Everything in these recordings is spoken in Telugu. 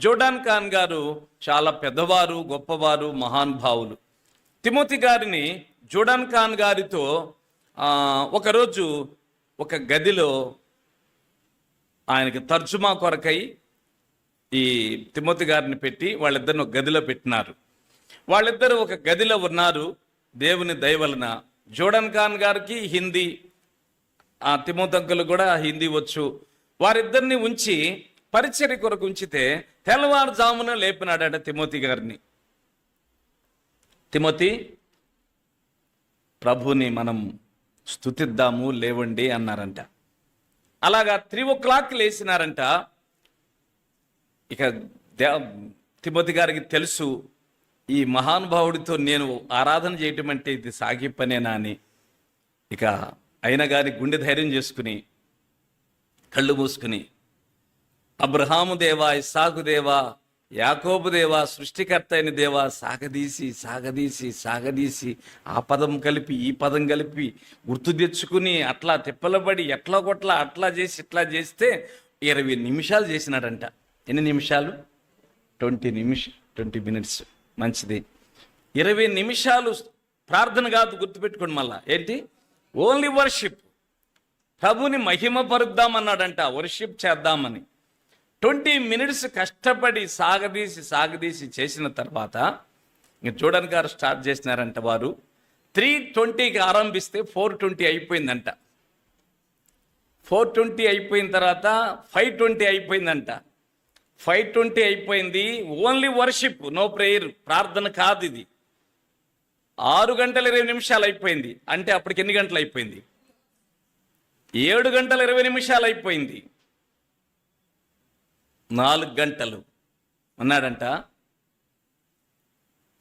జోడాన్ ఖాన్ గారు చాలా పెద్దవారు గొప్పవారు మహానుభావులు తిమోతి గారిని జోడాన్ ఖాన్ గారితో ఒకరోజు ఒక గదిలో ఆయనకి తర్జుమా కొరకై ఈ తిమోతి గారిని పెట్టి వాళ్ళిద్దరిని ఒక గదిలో పెట్టినారు. వాళ్ళిద్దరూ ఒక గదిలో ఉన్నారు. దేవుని దయవలన జోడన్ ఖాన్ గారికి హిందీ ఆ తిమోతంకులు కూడా హిందీ వచ్చు. వారిద్దరిని ఉంచి పరిచర్య కొరకు ఉంచితే తెల్లవారుజామున లేపినాడట తిమోతి గారిని. తిమోతి ప్రభుని మనం స్తుతిద్దాము లేవండి అన్నారంట. అలాగా త్రీ ఓ క్లాక్ లేచినారంట. ఇక దే తిమోతి గారికి తెలుసు ఈ మహానుభావుడితో నేను ఆరాధన చేయటం అంటే ఇది సాగి పనేనా అని. ఇక అయిన గారి గుండె ధైర్యం చేసుకుని కళ్ళు మూసుకుని అబ్రహాము దేవా ఇస్సాకు దేవా యాకోబు దేవా సృష్టికర్త అయిన దేవా సాగదీసి సాగదీసి సాగదీసి ఆ పదం కలిపి ఈ పదం కలిపి గుర్తు తెచ్చుకుని అట్లా తిప్పలబడి ఎట్లా కొట్లా అట్లా చేసి ఇట్లా చేస్తే ఇరవై నిమిషాలు చేసినాడంట. ఎన్ని నిమిషాలు? ట్వంటీ నిమిష ట్వంటీ మినిట్స్. మంచిది. ఇరవై నిమిషాలు ప్రార్థన కాదు గుర్తుపెట్టుకోండి మళ్ళా. ఏంటి? Only worship. ప్రభుని మహిమ పరుద్దామన్నాడంట వర్షిప్ చేద్దామని. ట్వంటీ మినిట్స్ కష్టపడి సాగదీసి సాగదీసి చేసిన తర్వాత ఇంక చూడని గారు స్టార్ట్ చేసినారంట వారు. త్రీ ట్వంటీకి ఆరంభిస్తే ఫోర్ ట్వంటీ అయిపోయిందంట. ఫోర్ ట్వంటీ అయిపోయిన తర్వాత ఫైవ్ ట్వంటీ అయిపోయిందంట. ఫైవ్ ట్వంటీ అయిపోయింది. ఓన్లీ వర్షిప్ నో ప్రేయర్ ప్రార్థన కాదు ఇది. ఆరు గంటల ఇరవై నిమిషాలు అయిపోయింది. అంటే అప్పటికి ఎన్ని గంటలు అయిపోయింది? ఏడు గంటల ఇరవై నిమిషాలు అయిపోయింది. నాలుగు గంటలు. అన్నాడంట.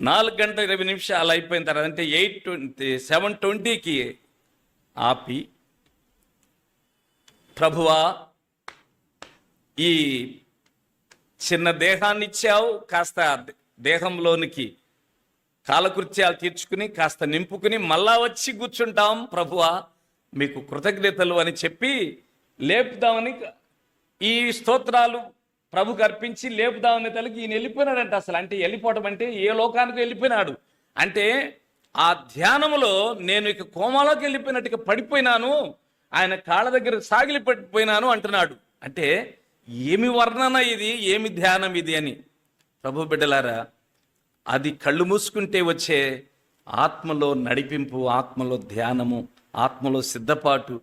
నాలుగు గంటల ఇరవై నిమిషాలు అయిపోయిన తర్వాత అంటే ఎయిట్ ట్వంటీ సెవెన్ ట్వంటీకి ఆపి ప్రభువా ఈ చిన్న దేహాన్ని ఇచ్చావు కాస్త దేహంలోనికి కాలకృత్యాలు తీర్చుకుని కాస్త నింపుకుని మళ్ళా వచ్చి కూర్చుంటాం ప్రభువా మీకు కృతజ్ఞతలు అని చెప్పి లేపుదామని ఈ స్తోత్రాలు ప్రభుకు అర్పించి లేపుదామనే తలకి ఈయన వెళ్ళిపోయినాడంట అసలు. అంటే వెళ్ళిపోవటం అంటే ఏ లోకానికి వెళ్ళిపోయినాడు? అంటే ఆ ధ్యానములో నేను ఇక కోమాలోకి వెళ్ళిపోయినట్టుగా పడిపోయినాను ఆయన కాళ్ళ దగ్గర సాగిలి పడిపోయినాను అంటున్నాడు. అంటే ఏమి వర్ణన ఇది ఏమి ధ్యానం ఇది అని. ప్రభు బిడ్డలారా అది కళ్ళు మూసుకుంటే వచ్చే ఆత్మలో నడిపింపు ఆత్మలో ధ్యానము ఆత్మలో సిద్ధపాటు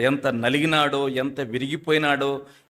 ఎంత నలిగినాడో ఎంత విరిగిపోయినాడో